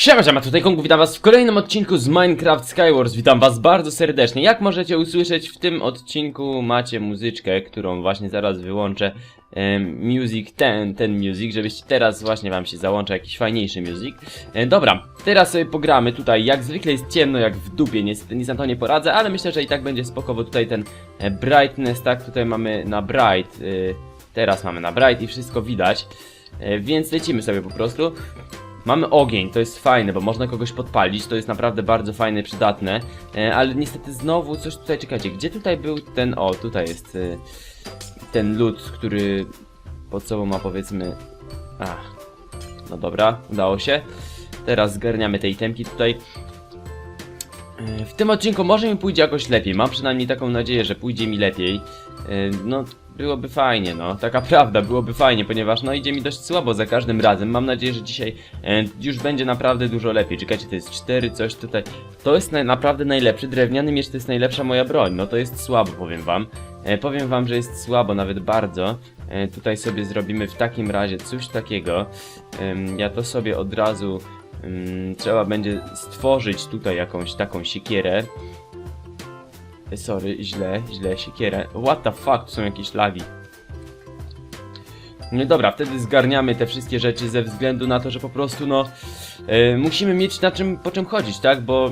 Siema, siema, tutaj Kongu, witam was w kolejnym odcinku z Minecraft Skywars, witam was bardzo serdecznie. Jak możecie usłyszeć, w tym odcinku macie muzyczkę, którą właśnie zaraz wyłączę. Music, ten, ten music, żebyście teraz właśnie wam się załączył jakiś fajniejszy music. E, dobra, teraz sobie pogramy tutaj, jak zwykle jest ciemno, jak w dupie, niestety nic na to nie poradzę, ale myślę, że i tak będzie spoko, bo tutaj ten e, brightness, tak, tutaj mamy na bright, y, teraz mamy na bright i wszystko widać. E, Więc lecimy sobie po prostu. Mamy ogień, to jest fajne, bo można kogoś podpalić, to jest naprawdę bardzo fajne, przydatne, e, ale niestety znowu coś tutaj, czekajcie, gdzie tutaj był ten, o, tutaj jest e, ten lód, który pod sobą ma powiedzmy, ach, no dobra, udało się, teraz zgarniamy tej temki tutaj, w tym odcinku może mi pójdzie jakoś lepiej, mam przynajmniej taką nadzieję, że pójdzie mi lepiej, E, no byłoby fajnie, no, taka prawda, byłoby fajnie, ponieważ no idzie mi dość słabo za każdym razem. Mam nadzieję, że dzisiaj e, już będzie naprawdę dużo lepiej. Czekajcie, to jest 4, coś tutaj. To jest na, naprawdę najlepszy, drewniany miecz to jest najlepsza moja broń. No to jest słabo, powiem wam. E, powiem wam, że jest słabo, nawet bardzo. E, tutaj sobie zrobimy w takim razie coś takiego. Ja to sobie od razu trzeba będzie stworzyć tutaj jakąś taką siekierę. Sorry, źle, źle, siekierę. What the fuck, tu są jakieś lagi. No dobra, wtedy zgarniamy te wszystkie rzeczy ze względu na to, że po prostu no e, musimy mieć na czym, po czym chodzić, tak? Bo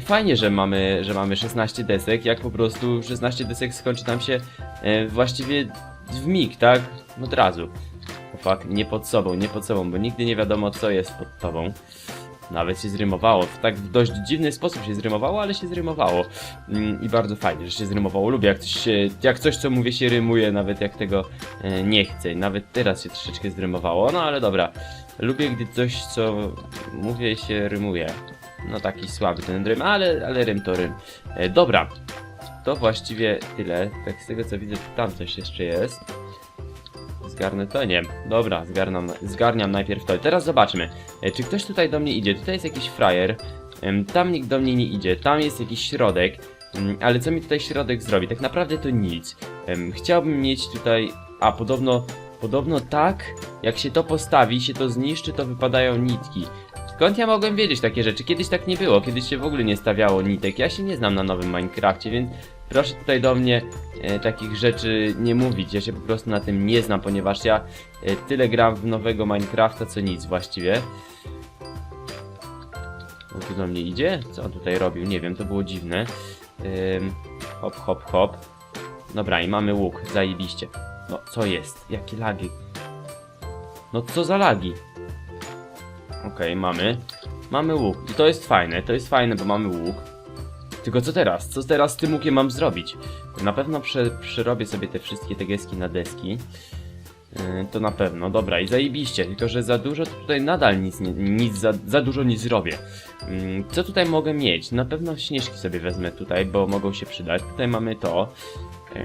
fajnie, że mamy, że mamy 16 desek, jak po prostu 16 desek skończy nam się e, właściwie w mig, tak? Od razu. O fuck, nie pod sobą, nie pod sobą, bo nigdy nie wiadomo co jest pod tobą. Nawet się zrymowało. Tak w dość dziwny sposób się zrymowało, ale się zrymowało. Mm, I bardzo fajnie, że się zrymowało. Lubię jak coś, się, jak coś co mówię się rymuje, nawet jak tego e, nie chcę. Nawet teraz się troszeczkę zrymowało. No ale dobra. Lubię, gdy coś, co mówię, się rymuje. No taki słaby ten rym, ale, ale rym to rym. E, dobra. To właściwie tyle. Tak z tego co widzę, tam coś jeszcze jest. Zgarnę to? Nie. Dobra, zgarnam, zgarniam najpierw to. Teraz zobaczmy. E, Czy ktoś tutaj do mnie idzie? Tutaj jest jakiś frajer. Tam nikt do mnie nie idzie. Tam jest jakiś środek. Mm, Ale co mi tutaj środek zrobi? Tak naprawdę to nic. Chciałbym mieć tutaj... A, podobno... Podobno tak, jak się to postawi, się to zniszczy, to wypadają nitki. Skąd ja mogłem wiedzieć takie rzeczy? Kiedyś tak nie było, kiedyś się w ogóle nie stawiało nitek. Ja się nie znam na nowym Minecrafcie, więc proszę tutaj do mnie e, takich rzeczy nie mówić. Ja się po prostu na tym nie znam, ponieważ ja e, tyle gram w nowego Minecrafta, co nic właściwie. On tu do mnie idzie? Co on tutaj robił? Nie wiem, to było dziwne. Hop, hop, hop. Dobra, i mamy łuk, zajebiście. No, co jest? Jakie lagi? No, co za lagi? Okej, mamy. Mamy łuk. I to jest fajne, to jest fajne, bo mamy łuk. Tylko co teraz? Co teraz z tym łukiem mam zrobić? Na pewno prze, przerobię sobie te wszystkie tegeski na deski. Yy, to na pewno, dobra i zajebiście, tylko że za dużo tutaj nadal nic, nie, nic za, za dużo nie zrobię. Yy, co tutaj mogę mieć? Na pewno śnieżki sobie wezmę tutaj, bo mogą się przydać. Tutaj mamy to. Yy,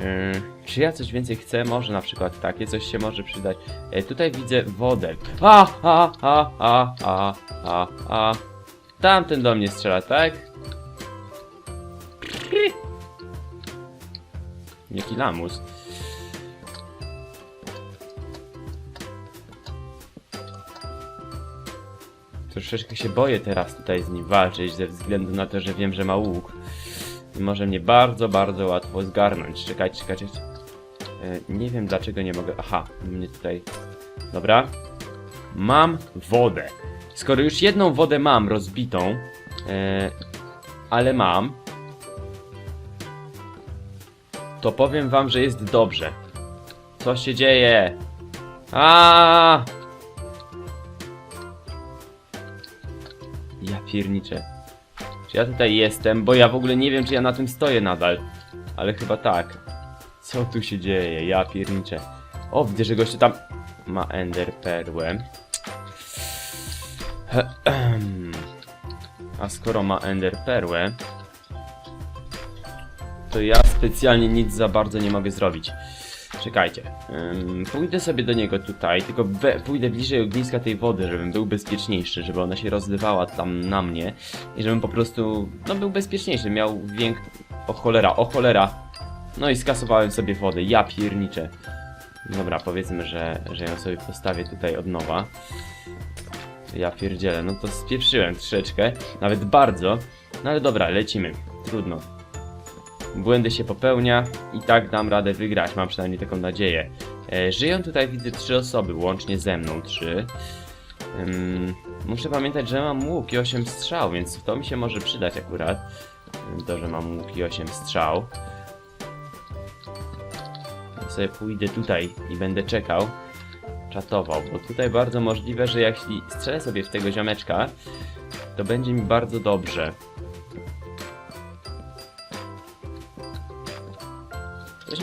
czy ja coś więcej chcę? Może na przykład takie coś się może przydać. Yy, tutaj widzę wodę. A, a, a, a, a, a, a. Tamten do mnie strzela, tak? Jaki lamus. Troszeczkę się boję teraz tutaj z nim walczyć, ze względu na to, że wiem, że ma łuk. I może mnie bardzo, bardzo łatwo zgarnąć. Czekajcie, czekajcie. E, nie wiem dlaczego nie mogę. Aha, mnie tutaj. Dobra. Mam wodę. Skoro już jedną wodę mam rozbitą, e, ale mam, to powiem wam, że jest dobrze. Co się dzieje? A! Ja pierniczę. Czy ja tutaj jestem? Bo ja w ogóle nie wiem, czy ja na tym stoję nadal. Ale chyba tak. Co tu się dzieje? Ja pierniczę. O, widzę, że gościu tam ma ender perłę. A skoro ma ender perłę, to ja specjalnie nic za bardzo nie mogę zrobić. Czekajcie. Pójdę sobie do niego tutaj, tylko we, pójdę bliżej ogniska tej wody, żebym był bezpieczniejszy, żeby ona się rozlewała tam na mnie i żebym po prostu, no był bezpieczniejszy, miał więk... O cholera, o cholera. No i skasowałem sobie wodę, ja pierniczę. Dobra, powiedzmy, że, że ją sobie postawię tutaj od nowa. Ja pierdzielę, no to spieprzyłem troszeczkę, nawet bardzo. No ale dobra, lecimy. Trudno. Błędy się popełnia i tak dam radę wygrać, mam przynajmniej taką nadzieję. E, żyją tutaj widzę trzy osoby, łącznie ze mną trzy. Muszę pamiętać, że mam łuk i 8 strzał, więc to mi się może przydać akurat. To, że mam łuk i 8 strzał. Ja sobie pójdę tutaj i będę czekał, czatował, bo tutaj bardzo możliwe, że jeśli strzelę sobie w tego ziomeczka, to będzie mi bardzo dobrze.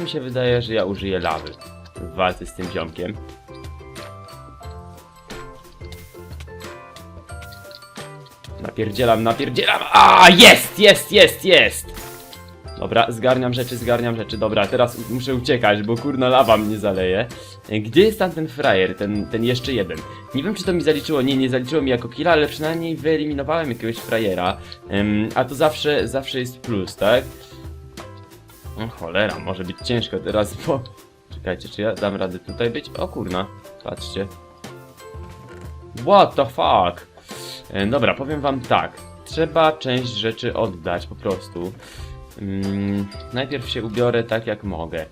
Mi się wydaje, że ja użyję lawy w walce z tym ziomkiem. Napierdzielam, napierdzielam. A, jest, jest, jest, jest! Dobra, zgarniam rzeczy, zgarniam rzeczy. Dobra, teraz muszę uciekać, bo kurna lawa mnie zaleje. Gdzie jest tam ten frajer, ten, ten jeszcze jeden? Nie wiem, czy to mi zaliczyło, nie, nie zaliczyło mi jako killa, ale przynajmniej wyeliminowałem jakiegoś frajera. Ym, a to zawsze, zawsze jest plus, tak? O cholera, może być ciężko teraz, bo... Czekajcie, czy ja dam radę tutaj być? O kurna, patrzcie. What the fuck? E, dobra, powiem wam tak. Trzeba część rzeczy oddać po prostu. Mm, najpierw się ubiorę tak jak mogę.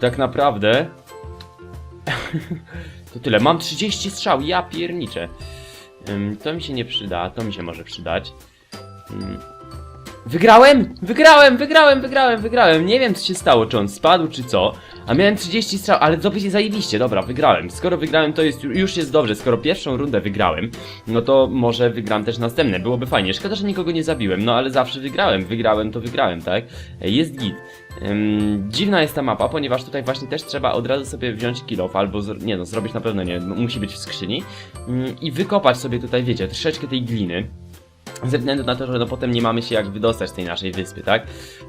Tak naprawdę... to tyle. Mam 30 strzał, ja pierniczę. Ym, to mi się nie przyda, to mi się może przydać. Ym, Wygrałem! Wygrałem, wygrałem, wygrałem, wygrałem. Nie wiem co się stało, czy on spadł, czy co. A miałem 30 strzał, ale to się zajebiście, dobra, wygrałem. Skoro wygrałem, to jest, już jest dobrze. Skoro pierwszą rundę wygrałem, no to może wygram też następne. Byłoby fajnie. Szkoda, że nikogo nie zabiłem, no ale zawsze wygrałem. Wygrałem, to wygrałem, tak? Jest git. Ym, dziwna jest ta mapa, ponieważ tutaj właśnie też trzeba od razu sobie wziąć kill off, albo, nie no, zrobić na pewno nie, musi być w skrzyni. Ym, I wykopać sobie tutaj, wiecie, troszeczkę tej gliny. Ze względu na to, że no potem nie mamy się jak wydostać z tej naszej wyspy, tak?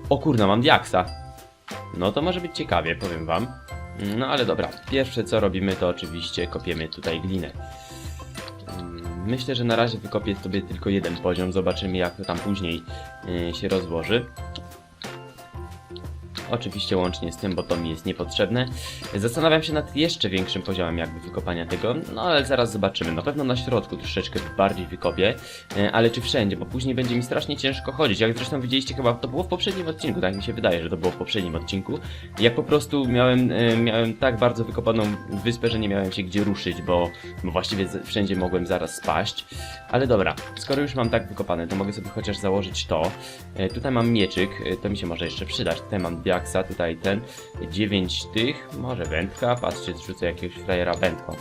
O kurna, mam diaksa. No to może być ciekawie, powiem wam. No ale dobra, pierwsze co robimy to oczywiście kopiemy tutaj glinę. Ym, Myślę, że na razie wykopię sobie tylko jeden poziom, zobaczymy jak to tam później yy, się rozłoży. Oczywiście łącznie z tym, bo to mi jest niepotrzebne. Zastanawiam się nad jeszcze większym poziomem jakby wykopania tego, no ale zaraz zobaczymy. Na pewno na środku troszeczkę bardziej wykopię, e, ale czy wszędzie, bo później będzie mi strasznie ciężko chodzić. Jak zresztą widzieliście chyba, to było w poprzednim odcinku, tak mi się wydaje, że to było w poprzednim odcinku. Jak po prostu miałem, e, miałem tak bardzo wykopaną wyspę, że nie miałem się gdzie ruszyć, bo, bo właściwie wszędzie mogłem zaraz spaść. Ale dobra, skoro już mam tak wykopane, to mogę sobie chociaż założyć to. E, Tutaj mam mieczyk, to mi się może jeszcze przydać. Tutaj mam tutaj ten. 9 tych, może wędka. Patrzcie, zrzucę jakiegoś frajera wędką.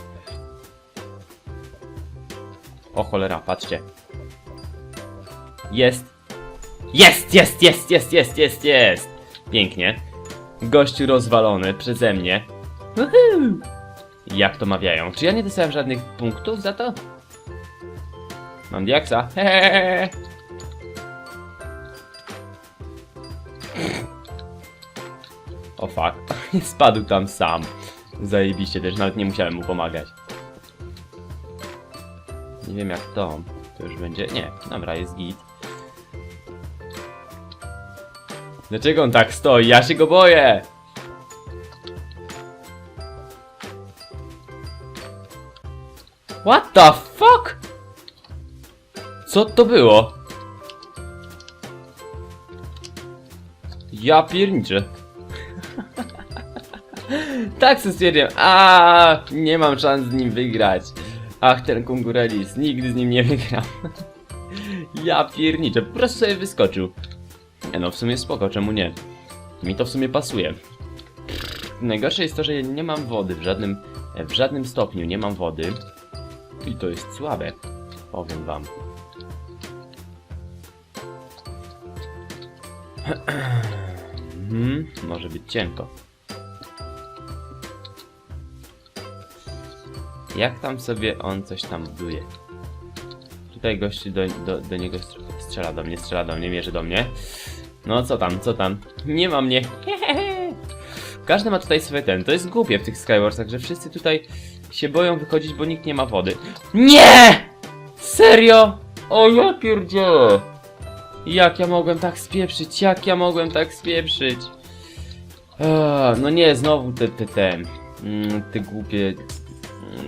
O cholera, patrzcie. Jest! Jest, jest, jest, jest, jest, jest, jest! Pięknie. Gościu rozwalony przeze mnie. Woohoo! Jak to mawiają? Czy ja nie dostałem żadnych punktów za to? Mam diaksa. Hehehe. O fuck. Spadł tam sam. Zajebiście też, nawet nie musiałem mu pomagać. Nie wiem jak to. To już będzie... Nie, dobra, jest git. Dlaczego on tak stoi? Ja się go boję! What the fuck? Co to było? Ja pierniczę. Tak sobie stwierdziłem. A, nie mam szans z nim wygrać. Ach, ten Kungurelis, nigdy z nim nie wygram. ja pierniczę, po prostu sobie wyskoczył. No, w sumie spoko, czemu nie? Mi to w sumie pasuje. Najgorsze jest to, że nie mam wody w żadnym, w żadnym stopniu, nie mam wody. I to jest słabe, powiem wam. Mhm, może być cienko. Jak tam sobie on coś tam buduje? Tutaj gościu do, do, do niego str- strzela do mnie, strzela do mnie, mierzy do mnie. No co tam, co tam? Nie ma mnie. Każdy ma tutaj swoje ten. To jest głupie w tych Skywarsach, że wszyscy tutaj się boją wychodzić, bo nikt nie ma wody. Nie! Serio? O ja pierdzielę! Jak ja mogłem tak spieprzyć? Jak ja mogłem tak spieprzyć? Eee, no nie, znowu te, te, te, mm, te głupie,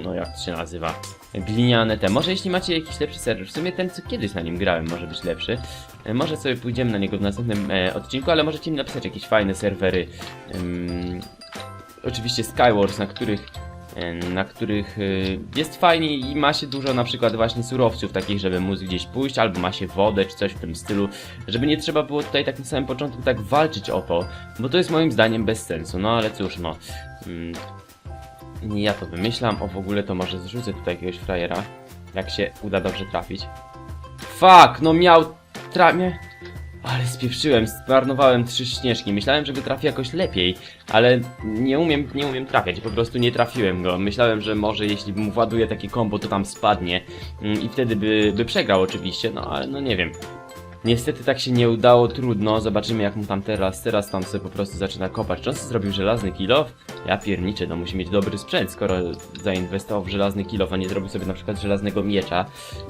no jak to się nazywa? gliniane te. Może jeśli macie jakiś lepszy serwer, w sumie ten co kiedyś na nim grałem może być lepszy. E, Może sobie pójdziemy na niego w następnym e, odcinku, ale możecie mi napisać jakieś fajne serwery. Oczywiście Skywars, na których e, na których y, jest fajnie i ma się dużo na przykład właśnie surowców takich, żeby móc gdzieś pójść, albo ma się wodę czy coś w tym stylu, żeby nie trzeba było tutaj tak na samym początku tak walczyć o to, bo to jest moim zdaniem bez sensu, no ale cóż no. Nie ja to wymyślam, o w ogóle to może zrzucę tutaj jakiegoś frajera, jak się uda dobrze trafić. Fuck, no miał trafię. Ale spieprzyłem, zmarnowałem trzy śnieżki. Myślałem, że go trafi jakoś lepiej, ale nie umiem, nie umiem trafiać, po prostu nie trafiłem go. Myślałem, że może jeśli mu właduję takie kombo, to tam spadnie mm, i wtedy by, by przegrał oczywiście, no ale no nie wiem. Niestety tak się nie udało, trudno, zobaczymy jak mu tam teraz, teraz tam sobie po prostu zaczyna kopać. Czy on zrobił żelazny kilof? Ja pierniczę, no musi mieć dobry sprzęt, skoro zainwestował w żelazny kilof, a nie zrobił sobie na przykład żelaznego miecza.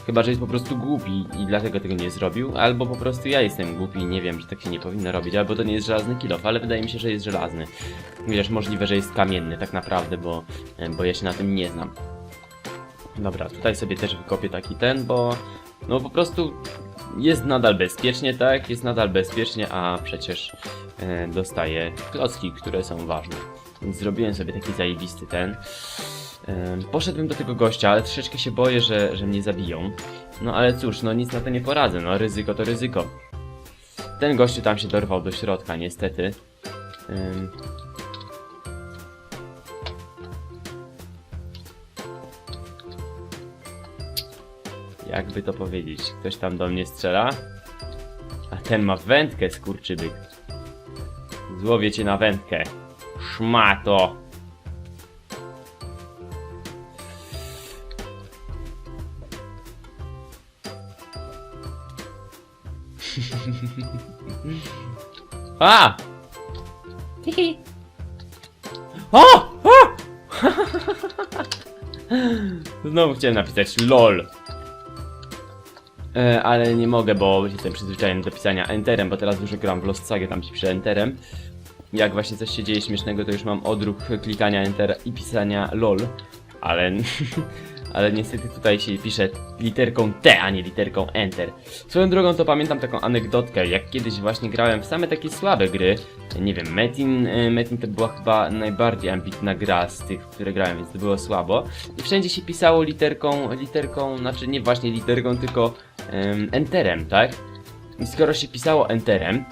Chyba, że jest po prostu głupi i dlatego tego nie zrobił, albo po prostu ja jestem głupi i nie wiem, że tak się nie powinno robić, albo to nie jest żelazny kilof, ale wydaje mi się, że jest żelazny. Wiesz, możliwe, że jest kamienny tak naprawdę, bo, bo ja się na tym nie znam. Dobra, tutaj sobie też wykopię taki ten, bo no po prostu jest nadal bezpiecznie, tak? Jest nadal bezpiecznie, a przecież e, dostaję klocki, które są ważne. Więc zrobiłem sobie taki zajebisty ten. E, poszedłem do tego gościa, ale troszeczkę się boję, że, że mnie zabiją. No ale cóż, no nic na to nie poradzę, no ryzyko to ryzyko. Ten gościu tam się dorwał do środka, niestety. Ym. Jakby to powiedzieć? Ktoś tam do mnie strzela? A ten ma wędkę, skurczybyk. Złowię cię na wędkę. Szmato! A! O! o! Znowu chciałem napisać LOL. E, ale nie mogę, bo jestem przyzwyczajony do pisania enterem, bo teraz dużo gram w Lost Saga, tam ci piszę enterem. Jak właśnie coś się dzieje śmiesznego, to już mam odruch klikania enter i pisania LOL. Ale, ale niestety tutaj się pisze literką T, a nie literką enter. Swoją drogą to pamiętam taką anegdotkę, jak kiedyś właśnie grałem w same takie słabe gry. Nie wiem, Metin, e, Metin to była chyba najbardziej ambitna gra z tych, które grałem, więc to było słabo. I wszędzie się pisało literką, literką, znaczy nie właśnie literką, tylko em, enterem, tak? I skoro się pisało enterem,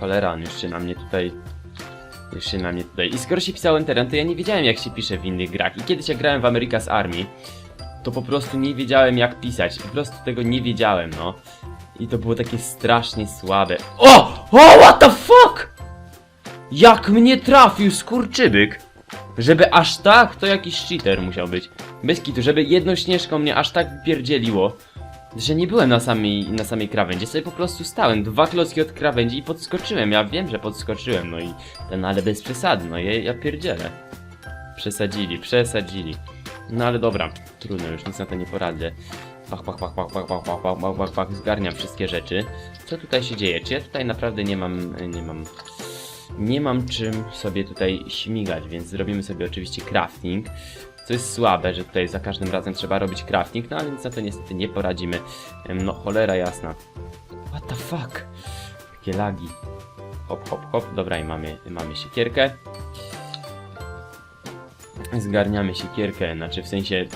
cholera, on już na mnie tutaj, już się na mnie tutaj, i skoro się pisało enterem, to ja nie wiedziałem jak się pisze w innych grach. I kiedyś jak grałem w America's Army, to po prostu nie wiedziałem jak pisać, po prostu tego nie wiedziałem, no. I to było takie strasznie słabe. O! O, what the fuck! Jak mnie trafił skurczybyk! Żeby aż tak, to jakiś cheater musiał być. Bez kitu, żeby jedną śnieżką mnie aż tak wypierdzieliło, że nie byłem na samej, na samej krawędzi, sobie po prostu stałem, dwa klocki od krawędzi i podskoczyłem. Ja wiem, że podskoczyłem, no i ten, ale bez przesady, no ja, ja pierdzielę. Przesadzili, przesadzili. No ale dobra, trudno, już nic na to nie poradzę. Pach, pach, pach, pach, pach, pach, pach, pach, pach, pach, pach, zgarniam wszystkie rzeczy. Co tutaj się dzieje? Czy ja tutaj naprawdę nie mam, nie mam, nie mam czym sobie tutaj śmigać, więc zrobimy sobie oczywiście crafting. Co jest słabe, że tutaj za każdym razem trzeba robić crafting, no ale nic na to niestety nie poradzimy. No cholera jasna. What the fuck? Takie lagi. Hop, hop, hop. Dobra, i mamy, mamy siekierkę. Zgarniamy siekierkę, znaczy w sensie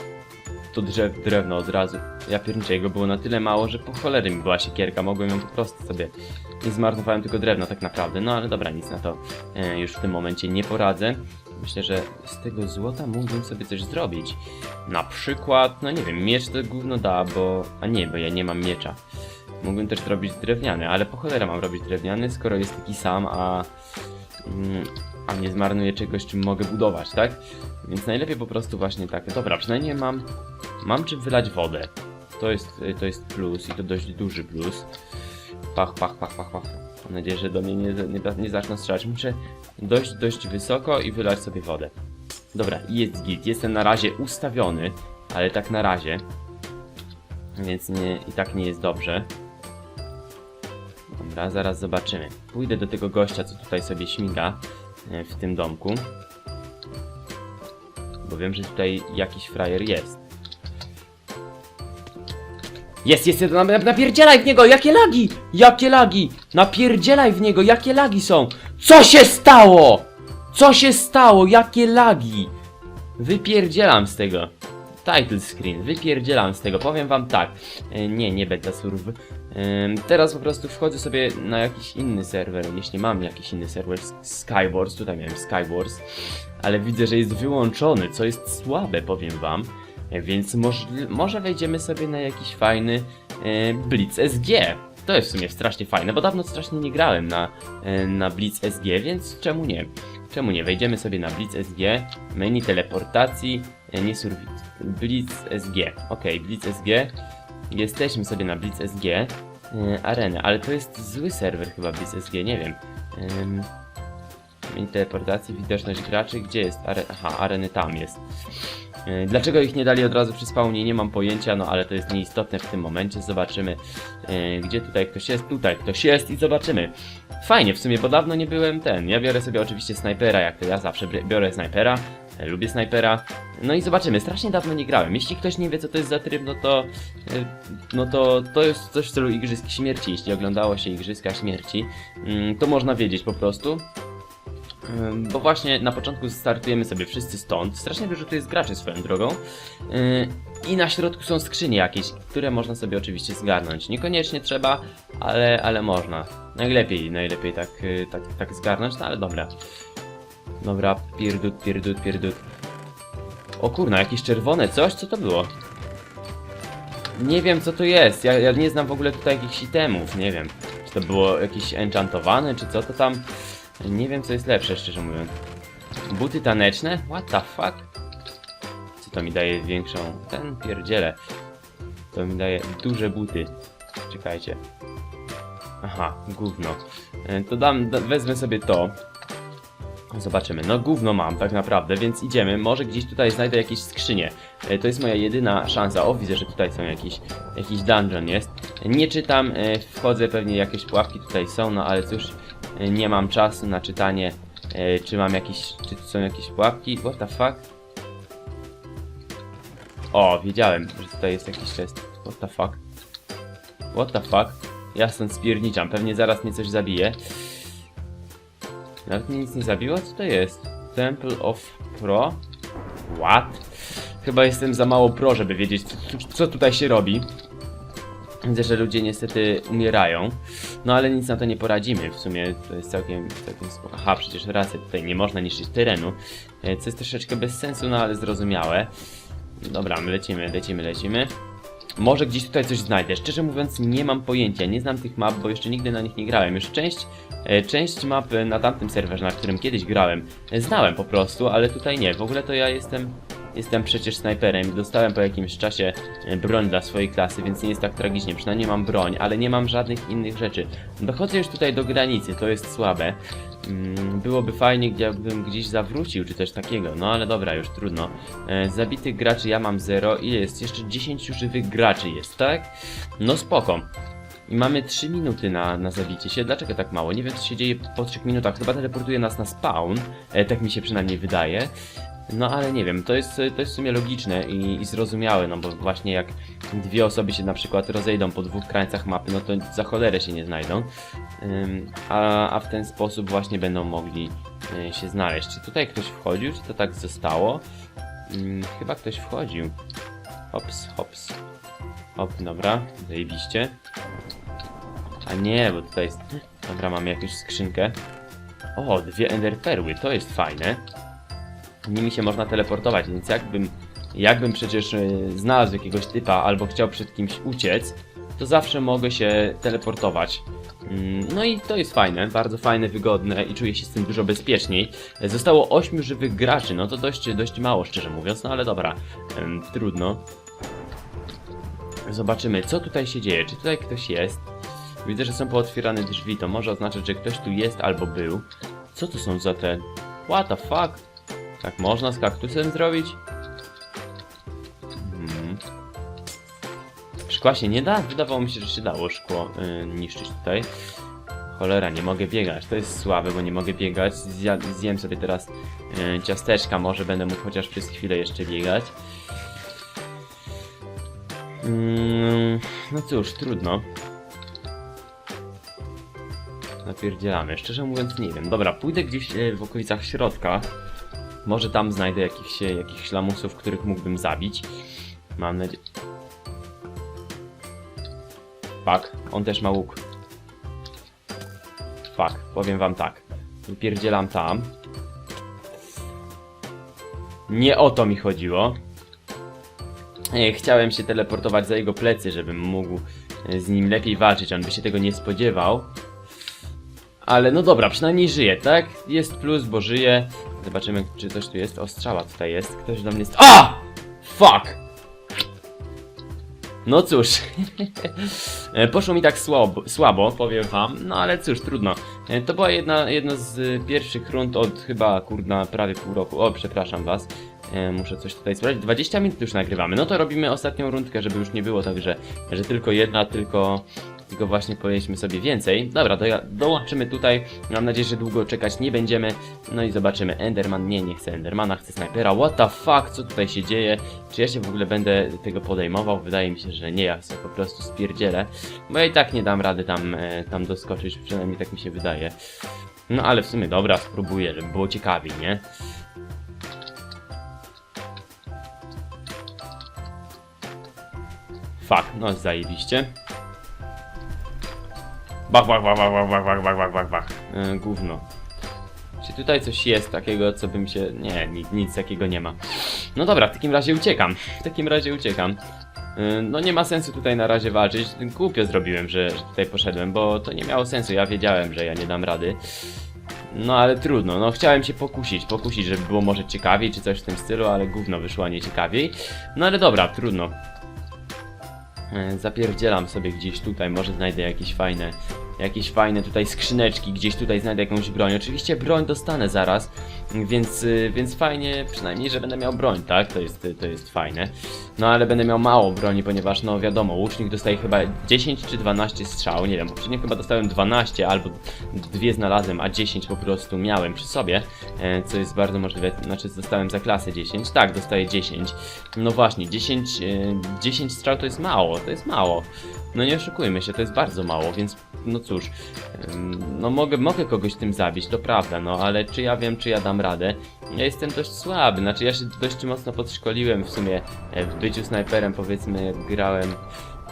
to drzew, drewno od razu. Ja pierniczę, jego było na tyle mało, że po cholery mi była siekierka, mogłem ją po prostu sobie... Nie zmarnowałem tylko drewno tak naprawdę, no ale dobra, nic na to e, już w tym momencie nie poradzę. Myślę, że z tego złota mógłbym sobie coś zrobić. Na przykład, no nie wiem, miecz to gówno da, bo... A nie, bo ja nie mam miecza. Mógłbym też zrobić drewniany, ale po cholerę mam robić drewniany, skoro jest taki sam, a... Mm, a nie zmarnuję czegoś, czym mogę budować, tak? Więc najlepiej po prostu właśnie tak. Dobra, przynajmniej mam... Mam czym wylać wodę. To jest, to jest plus i to dość duży plus. Pach, pach, pach, pach, pach. Mam nadzieję, że do mnie nie, nie, nie zaczną strzelać. Muszę dojść dość wysoko i wylać sobie wodę. Dobra, jest git. Jestem na razie ustawiony, ale tak na razie. Więc nie, i tak nie jest dobrze. Dobra, zaraz zobaczymy. Pójdę do tego gościa, co tutaj sobie śmiga e, w tym domku. Bo wiem, że tutaj jakiś frajer jest. Jest, jest, jest, nap- napierdzielaj w niego, jakie lagi! Jakie lagi! Napierdzielaj w niego, jakie lagi są! Co się stało? Co się stało? Jakie lagi? Wypierdzielam z tego. Title screen, wypierdzielam z tego, powiem wam tak. E, Nie, nie beta surf. Ym, Teraz po prostu wchodzę sobie na jakiś inny serwer, jeśli mam jakiś inny serwer, Skywars, tutaj miałem Skywars, ale widzę, że jest wyłączony, co jest słabe, powiem wam. Więc może, może wejdziemy sobie na jakiś fajny e, Blitz SG. To jest w sumie strasznie fajne, bo dawno strasznie nie grałem na, e, na Blitz SG, więc czemu nie? Czemu nie? Wejdziemy sobie na Blitz SG, menu teleportacji, e, nie survit, Blitz SG. Ok, Blitz SG. Jesteśmy sobie na Blitz SG. E, ale to jest zły serwer chyba Blitz SG, nie wiem. Ym, menu teleportacji, widoczność graczy, gdzie jest? Are Aha, areny tam jest. E, Dlaczego ich nie dali od razu przy spawnie, nie mam pojęcia, no ale to jest nieistotne w tym momencie. Zobaczymy, e, gdzie tutaj ktoś jest. Tutaj ktoś jest i zobaczymy. Fajnie w sumie, bo dawno nie byłem ten. Ja biorę sobie oczywiście snajpera, jak to ja zawsze biorę snajpera. E, Lubię snajpera. No i zobaczymy, strasznie dawno nie grałem. Jeśli ktoś nie wie, co to jest za tryb, no to. No to to jest coś w stylu Igrzysk Śmierci. Jeśli oglądało się Igrzyska Śmierci, mm, to można wiedzieć po prostu. Bo właśnie na początku startujemy sobie wszyscy stąd. Strasznie dużo tu jest graczy swoją drogą. I na środku są skrzynie jakieś, które można sobie oczywiście zgarnąć. Niekoniecznie trzeba, ale, ale można. Najlepiej, najlepiej tak, yy, tak, tak zgarnąć, no ale dobra. Dobra, pierdut, pierdut, pierdut. O kurna, jakieś czerwone coś? Co to było? Nie wiem co to jest. Ja, ja nie znam w ogóle tutaj jakichś itemów, nie wiem. Czy to było jakieś enchantowane, czy co to tam? Nie wiem co jest lepsze, szczerze mówiąc. Buty taneczne? What the fuck? Co to mi daje większą... Ten pierdziele. To mi daje duże buty. Czekajcie. Aha, gówno. E, To dam, da, wezmę sobie to. Zobaczymy. No gówno mam tak naprawdę, więc idziemy. Może gdzieś tutaj znajdę jakieś skrzynie. E, To jest moja jedyna szansa. O, widzę, że tutaj są jakieś, jakiś dungeon jest. Nie czytam, e, wchodzę, pewnie jakieś pułapki tutaj są, no ale cóż, nie mam czasu na czytanie, e, czy mam jakieś, czy są jakieś pułapki. What the fuck? O, wiedziałem, że tutaj jest jakiś chest. What the fuck? What the fuck? Ja stąd spierniczam, pewnie zaraz mnie coś zabije. Nawet mnie nic nie zabiło? Co to jest? Temple of Pro? What? Chyba jestem za mało pro, żeby wiedzieć, co, co tutaj się robi. Widzę, że ludzie niestety umierają. No ale nic na to nie poradzimy. W sumie to jest całkiem, całkiem spoko. Aha, przecież rację, tutaj nie można niszczyć terenu. e, Co jest troszeczkę bez sensu, no ale zrozumiałe. Dobra, my lecimy, lecimy, lecimy. Może gdzieś tutaj coś znajdę. Szczerze mówiąc, nie mam pojęcia. Nie znam tych map, bo jeszcze nigdy na nich nie grałem. Już część, e, część map na tamtym serwerze, na którym kiedyś grałem, e, znałem po prostu, ale tutaj nie. W ogóle to ja jestem, jestem przecież snajperem i dostałem po jakimś czasie e, broń dla swojej klasy, więc nie jest tak tragicznie. Przynajmniej mam broń, ale nie mam żadnych innych rzeczy. Dochodzę już tutaj do granicy, to jest słabe. Mm, Byłoby fajnie, gdybym gdzieś zawrócił, czy coś takiego, no ale dobra, już trudno. E, zabitych graczy ja mam 0, ile jest? Jeszcze 10 żywych graczy jest, tak? No spoko. I mamy 3 minuty na, na zabicie się. Dlaczego tak mało? Nie wiem, co się dzieje po 3 minutach. Chyba teleportuje nas na spawn. E, tak mi się przynajmniej wydaje. No ale nie wiem, to jest, to jest w sumie logiczne i, i zrozumiałe, no bo właśnie jak dwie osoby się na przykład rozejdą po dwóch krańcach mapy, no to za cholerę się nie znajdą. Ym, a, a w ten sposób właśnie będą mogli y, się znaleźć. Czy tutaj ktoś wchodził, czy to tak zostało? Ym, chyba ktoś wchodził. Hops, hops. Hop, dobra, zajebiście. A nie, bo tutaj jest... Dobra, mamy jakąś skrzynkę. O, dwie enderperły, to jest fajne. Nimi się można teleportować, więc jakbym... Jakbym przecież y, znalazł jakiegoś typa albo chciał przed kimś uciec, to zawsze mogę się teleportować. Mm, No i to jest fajne, bardzo fajne, wygodne i czuję się z tym dużo bezpieczniej. E, Zostało 8 żywych graczy, no to dość, dość mało szczerze mówiąc, no ale dobra, trudno. Zobaczymy, co tutaj się dzieje, czy tutaj ktoś jest. Widzę, że są pootwierane drzwi, to może oznaczać, że ktoś tu jest albo był. Co to są za te... What the fuck? Tak można z kaktusem zrobić? Hmm. Szkła się nie da? Wydawało mi się, że się dało szkło yy, niszczyć tutaj. Cholera, nie mogę biegać. To jest słabe, bo nie mogę biegać. Zja zjem sobie teraz yy, ciasteczka, może będę mógł chociaż przez chwilę jeszcze biegać. Mm, no cóż, trudno. Napierdzielamy. Szczerze mówiąc nie wiem. Dobra, pójdę gdzieś e, w okolicach środka. Może tam znajdę jakichś, jakichś lamusów, których mógłbym zabić. Mam nadzieję... Fuck, on też ma łuk. Fuck, powiem wam tak. Wypierdzielam tam. Nie o to mi chodziło. E, Chciałem się teleportować za jego plecy, żebym mógł e, z nim lepiej walczyć. On by się tego nie spodziewał. Ale no dobra, przynajmniej żyje, tak? Jest plus, bo żyje. Zobaczymy, czy coś tu jest. O, strzała tutaj jest. Ktoś do mnie jest. A! Fuck! No cóż. E, Poszło mi tak słabo, słabo, powiem wam. No ale cóż, trudno. E, To była jedna, jedna z e, pierwszych rund od chyba, kurna, prawie pół roku. O, przepraszam was. Muszę coś tutaj sprawdzić. 20 minut już nagrywamy. No to robimy ostatnią rundkę, żeby już nie było tak, że, że tylko jedna, tylko, tylko właśnie pojedźmy sobie więcej. Dobra, to ja dołączymy tutaj. Mam nadzieję, że długo czekać nie będziemy. No i zobaczymy. Enderman, nie, nie chcę Endermana, chcę snajpera. What the fuck, co tutaj się dzieje? Czy ja się w ogóle będę tego podejmował? Wydaje mi się, że nie, ja sobie po prostu spierdzielę. Bo ja i tak nie dam rady tam, e, tam doskoczyć, przynajmniej tak mi się wydaje. No ale w sumie dobra, spróbuję, żeby było ciekawiej, nie? Fuck, no zajebiście. Bach, bach, bach, bach, bach, bach, bach, bach, bach, bach. Yy, gówno. Czy tutaj coś jest takiego, co bym się... Nie, nic, nic takiego nie ma. No dobra, w takim razie uciekam. W takim razie uciekam. Yy, No nie ma sensu tutaj na razie walczyć. Głupio zrobiłem, że, że tutaj poszedłem, bo to nie miało sensu. Ja wiedziałem, że ja nie dam rady. No ale trudno, no chciałem się pokusić, pokusić, żeby było może ciekawiej czy coś w tym stylu, ale gówno wyszło, nie ciekawiej. No ale dobra, trudno. E, Zapierdzielam sobie gdzieś tutaj, może znajdę jakieś fajne, jakieś fajne tutaj skrzyneczki, gdzieś tutaj znajdę jakąś broń. Oczywiście broń dostanę zaraz, więc, y, więc fajnie przynajmniej, że będę miał broń, tak? To jest, to jest fajne. No ale będę miał mało broni, ponieważ no wiadomo, łucznik dostaje chyba 10 czy 12 strzał, nie wiem, poprzednio chyba dostałem 12 albo dwie znalazłem, a 10 po prostu miałem przy sobie, e, co jest bardzo możliwe, znaczy dostałem za klasę 10, tak, dostaję 10. No właśnie, 10, e, 10 strzał to jest mało, to jest mało. No nie oszukujmy się, to jest bardzo mało, więc no cóż, no mogę, mogę kogoś tym zabić, to prawda, no ale czy ja wiem, czy ja dam radę? Ja jestem dość słaby, znaczy ja się dość mocno podszkoliłem w sumie e, w byciu snajperem, powiedzmy jak grałem,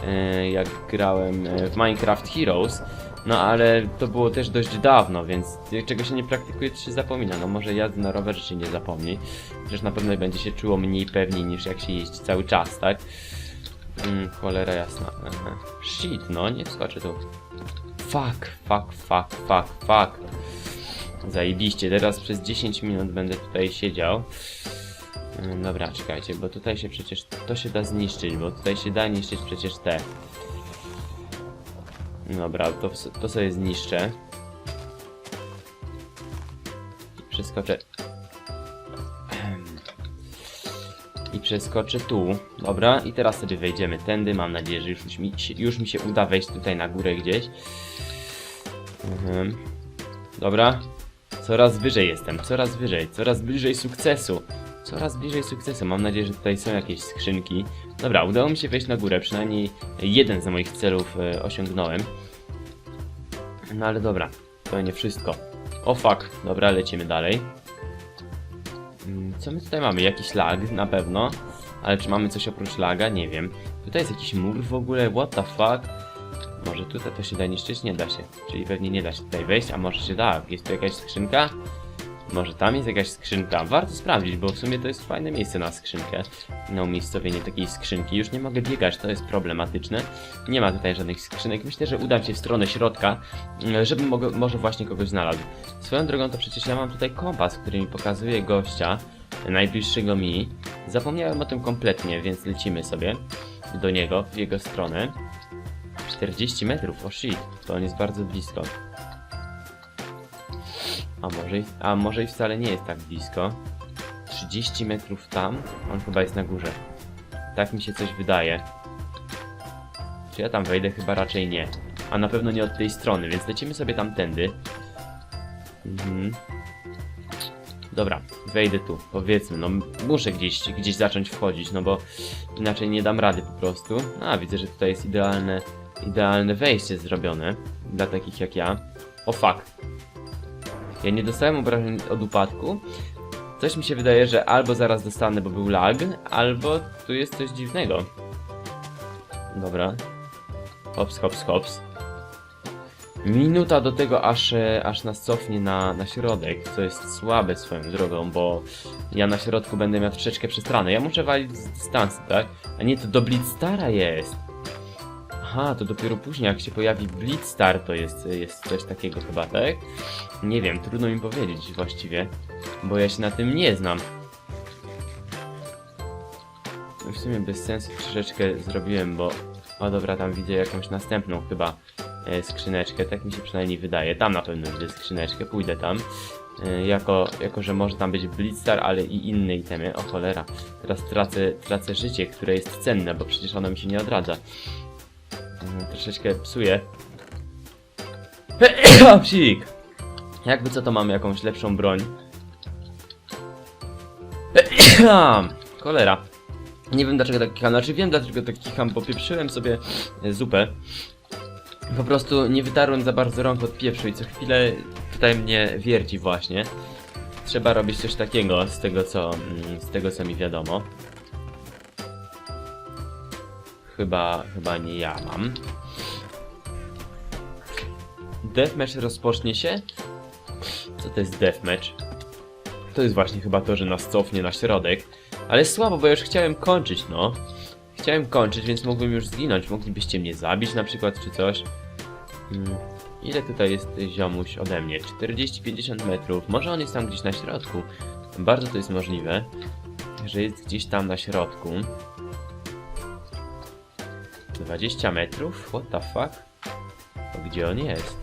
e, jak grałem e, w Minecraft Heroes, no ale to było też dość dawno, więc czego się nie praktykuje, to się zapomina. No może jazdy na rowerze się nie zapomni. Przecież na pewno będzie się czuło mniej pewniej niż jak się jeździ cały czas, tak? Mm, cholera jasna. Aha. Shit, no nie wskoczę tu. Fuck, fuck, fuck, fuck, fuck. Zajebiście, teraz przez 10 minut będę tutaj siedział. Ym, Dobra, czekajcie, bo tutaj się przecież to się da zniszczyć, bo tutaj się da niszczyć przecież te. Dobra, to, to sobie zniszczę. I przeskoczę. I przeskoczę tu. Dobra, i teraz sobie wejdziemy tędy. Mam nadzieję, że już mi już mi się uda wejść tutaj na górę gdzieś. Mhm. Dobra. Coraz wyżej jestem, coraz wyżej, coraz bliżej sukcesu. Coraz bliżej sukcesu. Mam nadzieję, że tutaj są jakieś skrzynki. Dobra, udało mi się wejść na górę. Przynajmniej jeden z moich celów e, osiągnąłem. No ale dobra, to nie wszystko. O fuck, dobra, lecimy dalej. Mm, Co my tutaj mamy? Jakiś lag na pewno. Ale czy mamy coś oprócz laga? Nie wiem. Tutaj jest jakiś mur w ogóle? What the fuck? Może tutaj to się da niszczyć? Nie da się. Czyli pewnie nie da się tutaj wejść, a może się da. Jest tu jakaś skrzynka? Może tam jest jakaś skrzynka? Warto sprawdzić, bo w sumie to jest fajne miejsce na skrzynkę. Na umiejscowienie takiej skrzynki. Już nie mogę biegać, to jest problematyczne. Nie ma tutaj żadnych skrzynek. Myślę, że udam się w stronę środka, mm, żeby mogę, może właśnie kogoś znalazł. Swoją drogą to przecież ja mam tutaj kompas, który mi pokazuje gościa najbliższego mi. Zapomniałem o tym kompletnie, więc lecimy sobie do niego, w jego stronę. 40 metrów, o shit, to on jest bardzo blisko. A może, i, a może i wcale nie jest tak blisko. 30 metrów tam, on chyba jest na górze. Tak mi się coś wydaje. Czy ja tam wejdę? Chyba raczej nie. A na pewno nie od tej strony, więc lecimy sobie tamtędy. Mhm. Dobra, wejdę tu, powiedzmy, no muszę gdzieś, gdzieś zacząć wchodzić, no bo inaczej nie dam rady po prostu. A, widzę, że tutaj jest idealne, idealne wejście zrobione dla takich jak ja. O fuck. Ja nie dostałem obrażeń od upadku. Coś mi się wydaje, że albo zaraz dostanę, bo był lag, albo tu jest coś dziwnego. Dobra. Hops, hops, hops. Minuta do tego, aż, e, aż nas cofnie na, na środek, co jest słabe swoją drogą, bo ja na środku będę miał troszeczkę przestranę. Ja muszę walić z dystansu, tak? A nie, to do Blitzstara jest. Aha, to dopiero później, jak się pojawi Blitzstar, to jest, jest coś takiego chyba, tak? Nie wiem, trudno mi powiedzieć właściwie, bo ja się na tym nie znam. No W sumie bez sensu troszeczkę zrobiłem, bo... O dobra, tam widzę jakąś następną chyba e, skrzyneczkę, tak mi się przynajmniej wydaje. Tam na pewno widzę skrzyneczkę, pójdę tam. E, jako, jako, że może tam być Blitzstar, ale i inne itemy. O cholera, teraz tracę, tracę życie, które jest cenne, bo przecież ono mi się nie odradza. Mm, Troszeczkę psuje. Psik! Jakby co to mamy jakąś lepszą broń. Cholera. Nie wiem dlaczego tak kicham, znaczy wiem dlaczego tak kicham, bo pieprzyłem sobie e, zupę. Po prostu nie wytarłem za bardzo rąk od pieprzu i co chwilę tutaj mnie wierci właśnie. Trzeba robić coś takiego z tego co, mm, z tego co mi wiadomo. Chyba, chyba nie ja mam. Deathmatch rozpocznie się? Co to jest deathmatch? To jest właśnie chyba to, że nas cofnie na środek. Ale słabo, bo już chciałem kończyć, no. Chciałem kończyć, więc mógłbym już zginąć. Moglibyście mnie zabić na przykład, czy coś. Hmm. Ile tutaj jest ziomuś ode mnie? 40-50 metrów. Może on jest tam gdzieś na środku. Bardzo to jest możliwe, że jest gdzieś tam na środku. 20 metrów? What the fuck? Gdzie on jest?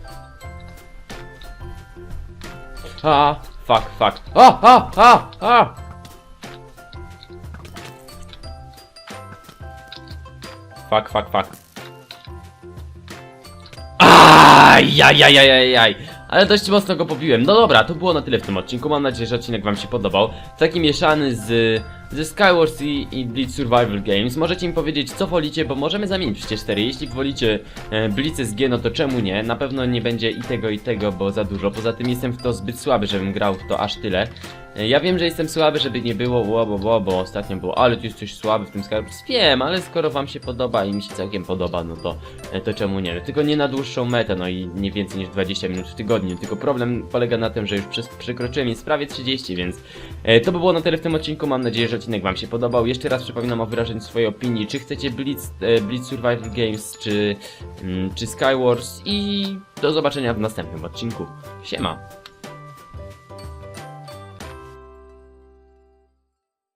A, fuck, fuck. A, a, a, a! Fuck, fuck, fuck. Ajajajajajaj! Ale dość mocno go pobiłem. No dobra, to było na tyle w tym odcinku. Mam nadzieję, że odcinek wam się podobał. Taki mieszany z, ze Skywars i, i Blitz Survival Games. Możecie mi powiedzieć, co wolicie, bo możemy zamienić przecież 4. Jeśli wolicie e, Blitz SG, no to czemu nie? Na pewno nie będzie i tego, i tego, bo za dużo. Poza tym jestem w to zbyt słaby, żebym grał w to aż tyle. E, Ja wiem, że jestem słaby, żeby nie było, bo, bo, bo, bo ostatnio było, ale ty jesteś słaby w tym Skywars. Wiem, ale skoro wam się podoba i mi się całkiem podoba, no to, e, to czemu nie? Tylko nie na dłuższą metę, no i nie więcej niż 20 minut w tygodniu. Tylko problem polega na tym, że już przekroczyłem jest prawie 30, więc e, to by było na tyle w tym odcinku. Mam nadzieję, że odcinek wam się podobał. Jeszcze raz przypominam o wyrażeniu swojej opinii, czy chcecie Blitz, e, Blitz Survival Games, czy, mm, czy Skywars i do zobaczenia w następnym odcinku. Siema!